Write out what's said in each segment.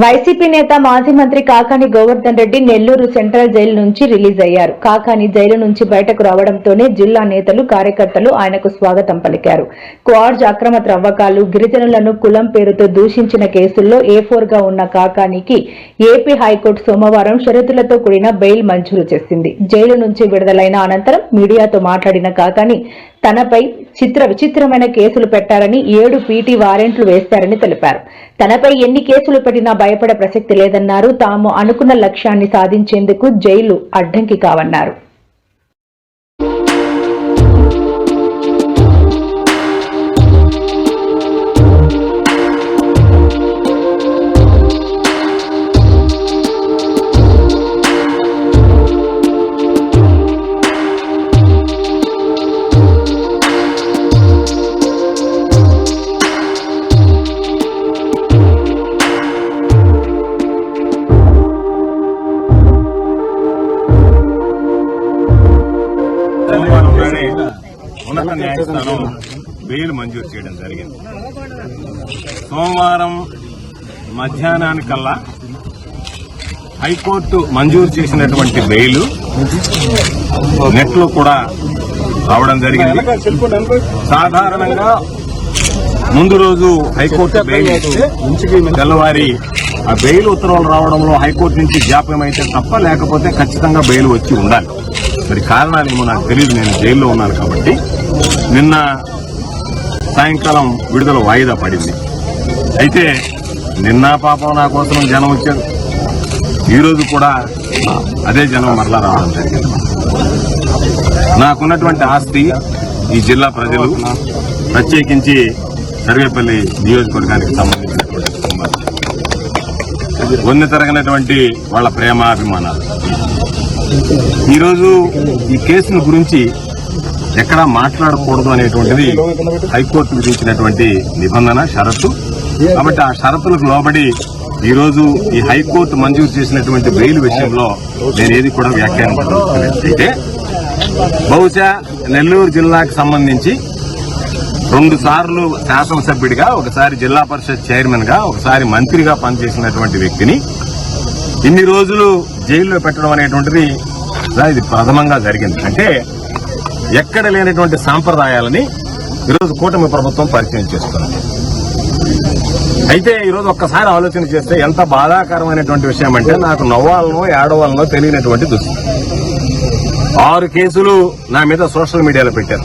YCP నేత మాజీ మంత్రి కాకాని గోవర్ధన్ రెడ్డి నెల్లూరు సెంట్రల్ జైలు నుంచి రిలీజ్ అయ్యారు. కాకాని జైలు నుంచి బయటకు రావడంతోనే జిల్లా నేతలు కార్యకర్తలు ఆయనకు స్వాగతం పలికారు. క్వార్జ్ అక్రమ త్రవ్వకాలు గిరిజనులను కులం పేరుతో దూషించిన కేసుల్లో ఏ ఫోర్గా ఉన్న కాకానికి ఏపీ హైకోర్టు సోమవారం షరతులతో కూడిన బెయిల్ మంజూరు చేసింది. జైలు నుంచి విడుదలైన అనంతరం మీడియాతో మాట్లాడిన కాకాని తనపై చిత్ర విచిత్రమైన కేసులు పెట్టారని ఏడు పీటీ వారెంట్లు వేస్తారని తెలిపారు. తనపై ఎన్ని కేసులు పెట్టినా భయపడే ప్రసక్తి లేదన్నారు. తాము అనుకున్న లక్ష్యాన్ని సాధించేందుకు జైలు అడ్డంకి కావన్నారు. సోమవారం ఉన్నత న్యాయస్థానం బెయిల్ మంజూరు చేయడం జరిగింది. సోమవారం మధ్యాహ్నానికల్లా హైకోర్టు మంజూరు చేసినటువంటి బెయిల్ నెట్లో కూడా రావడం జరిగింది. సాధారణంగా ముందు రోజు హైకోర్టు బెయిల్ ఇస్తే తెల్లవారి ఆ బెయిల్ ఉత్తర్వులు రావడంలో హైకోర్టు నుంచి జాప్యం అయితే తప్ప లేకపోతే ఖచ్చితంగా బెయిల్ వచ్చి ఉండాలి. మరి కారణాలేమో నాకు తెలియదు నేను జైల్లో ఉన్నాను కాబట్టి. నిన్న సాయంకాలం విడుదల వాయిదా పడింది. అయితే నిన్న పాపం నా కోసం జనం వచ్చారు. ఈరోజు కూడా అదే జనం మరలా రావడం జరిగింది. నాకున్నటువంటి ఆస్తి ఈ జిల్లా ప్రజలు ప్రత్యేకించి సర్వేపల్లి నియోజకవర్గానికి సంబంధించినటువంటి కుటుంబాలు వన్నె తరగనటువంటి వాళ్ళ ప్రేమాభిమానాలు. ఈరోజు ఈ కేసును గురించి ఎక్కడా మాట్లాడకూడదు అనేటువంటిది హైకోర్టు విధించినటువంటి నిబంధన షరతు. కాబట్టి ఆ షరతులకు లోబడి ఈరోజు ఈ హైకోర్టు మంజూరు చేసినటువంటి బెయిల్ విషయంలో నేను ఏది కూడా వ్యాఖ్యానించలేదు అయితే బహుశా నెల్లూరు జిల్లాకు సంబంధించి రెండు సార్లు శాసనసభ్యుడిగా ఒకసారి జిల్లా పరిషత్ చైర్మన్గా ఒకసారి మంత్రిగా పనిచేసినటువంటి వ్యక్తిని ఇన్ని రోజులు జైల్లో పెట్టడం అనేటువంటిది ఇది ప్రథమంగా జరిగింది. అంటే ఎక్కడ లేనటువంటి సాంప్రదాయాలని ఈరోజు కూటమి ప్రభుత్వం పరిచయం చేస్తుంది అయితే ఈరోజు ఒక్కసారి ఆలోచన చేస్తే ఎంత బాధాకరమైనటువంటి విషయం అంటే నాకు నవ్వాలనో ఏడవాలనో తెలియనటువంటి దుస్థితి. ఆరు కేసులు నా మీద సోషల్ మీడియాలో పెట్టారు.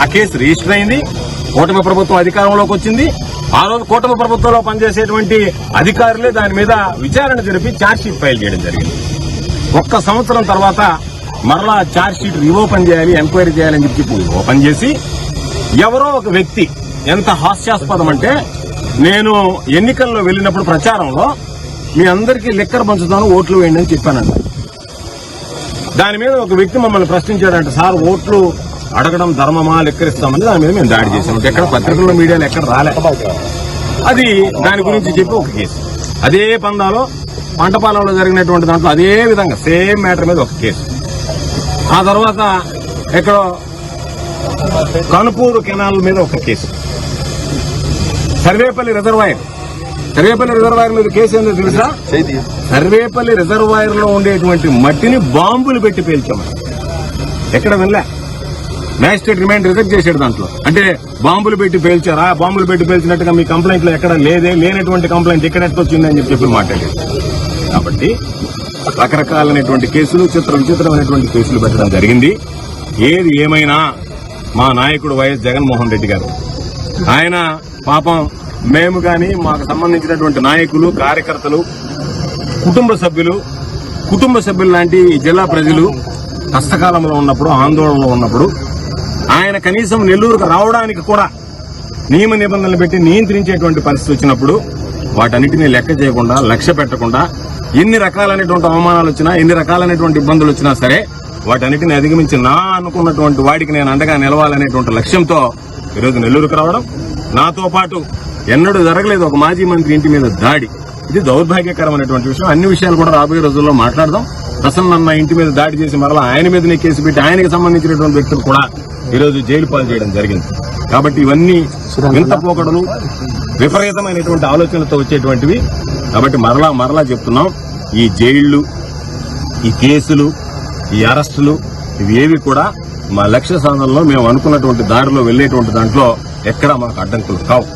ఆ కేసు రిజిస్టర్ అయింది కూటమి ప్రభుత్వం అధికారంలోకి వచ్చింది. ఆ రోజు కూటమి ప్రభుత్వంలో పనిచేసేటువంటి అధికారులే దాని మీద విచారణ జరిపి ఛార్జ్షీట్ ఫైల్ చేయడం జరిగింది. ఒక్క సంవత్సరం తర్వాత మరలా ఛార్జ్షీట్ రీఓపెన్ చేయాలి ఎంక్వైరీ చేయాలని చెప్పి ఓపెన్ చేసి ఎవరో ఒక వ్యక్తి ఎంత హాస్యాస్పదం అంటే నేను ఎన్నికల్లో వెళ్ళినప్పుడు ప్రచారంలో మీ అందరికీ లెక్కర్ పంచుతాను ఓట్లు వేయండి అని చెప్పానంట. దాని మీద ఒక వ్యక్తి మమ్మల్ని ప్రశ్నించాడంట సార్ ఓట్లు అడగడం ధర్మమా లెక్కరిస్తామని దాని మీద మేము దాడి చేసాం ఎక్కడ పత్రికల్లో మీడియాలో ఎక్కడ రాలే. అది దాని గురించి చెప్పి ఒక కేసు. అదే పందాలో పంటపాలెంలో జరిగినటువంటి దాంట్లో అదే విధంగా సేమ్ మ్యాటర్ మీద ఒక కేసు. ఆ తర్వాత ఎక్కడో కనుపూరు కెనాల్ మీద ఒక case. Sarvepalli reservoir. Sarvepalli reservoir మీద కేసు ఏందో తెలుసా? సర్వేపల్లి రిజర్వాయర్లో ఉండేటువంటి మట్టిని బాంబులు పెట్టి పేల్చామని ఎక్కడ వినలే మ్యాజిస్ట్రేట్ రిమైండ్ రిజెక్ట్ చేశాడు దాంట్లో. అంటే బాంబులు పెట్టి పేల్చారా? బాంబులు పెట్టి పేల్చినట్టుగా మీ కంప్లైంట్లో ఎక్కడ లేదే? లేనటువంటి కంప్లైంట్ ఇక్కడ వచ్చిందని చెప్పి చెప్పి మాట్లాడారు కాబట్టి రకరకాలైనటువంటి కేసులు చిత్ర విచిత్రమైనటువంటి కేసులు పెట్టడం జరిగింది. ఏది ఏమైనా మా నాయకుడు వైఎస్ జగన్మోహన్ రెడ్డి గారు. ఆయన పాపం మేము గాని మాకు సంబంధించినటువంటి నాయకులు కార్యకర్తలు కుటుంబ సభ్యులు కుటుంబ సభ్యులు లాంటి జిల్లా ప్రజలు కష్టకాలంలో ఉన్నప్పుడు ఆందోళనలో ఉన్నప్పుడు ఆయన కనీసం నెల్లూరుకు రావడానికి కూడా నియమ నిబంధనలు పెట్టి నియంత్రించేటువంటి పరిస్థితి వచ్చినప్పుడు వాటన్నిటిని లెక్క చేయకుండా లక్ష్య పెట్టకుండా ఎన్ని రకాలైనటువంటి అవమానాలు వచ్చినా ఎన్ని రకాలైనటువంటి ఇబ్బందులు వచ్చినా సరే వాటన్నిటిని అధిగమించి నా అనుకున్నటువంటి వాడికి నేను అండగా నిలవాలనేటువంటి లక్ష్యంతో ఈరోజు నెల్లూరుకు రావడం నాతో పాటు ఎన్నడూ జరగలేదు ఒక మాజీ మంత్రి ఇంటి మీద దాడి. ఇది దౌర్భాగ్యకరమైనటువంటి విషయం. అన్ని విషయాలు కూడా రాబోయే రోజుల్లో మాట్లాడదాం. ప్రసన్న ఇంటి మీద దాడి చేసి మరలా ఆయన మీదనే కేసు పెట్టి ఆయనకి సంబంధించినటువంటి వ్యక్తులు కూడా ఈరోజు జైలు పాలు చేయడం జరిగింది. కాబట్టి ఇవన్నీ వింత పోకడలు విపరీతమైనటువంటి ఆలోచనలతో వచ్చేటువంటివి. కాబట్టి మరలా మరలా చెప్తున్నాం ఈ జైళ్ళు ఈ కేసులు ఈ అరెస్టులు ఇవి ఏవి కూడా మా లక్ష్య సాధనలో మేము అనుకున్నటువంటి దారిలో వెళ్ళేటువంటి దాంట్లో ఎక్కడా మాకు అడ్డంకులు కావు.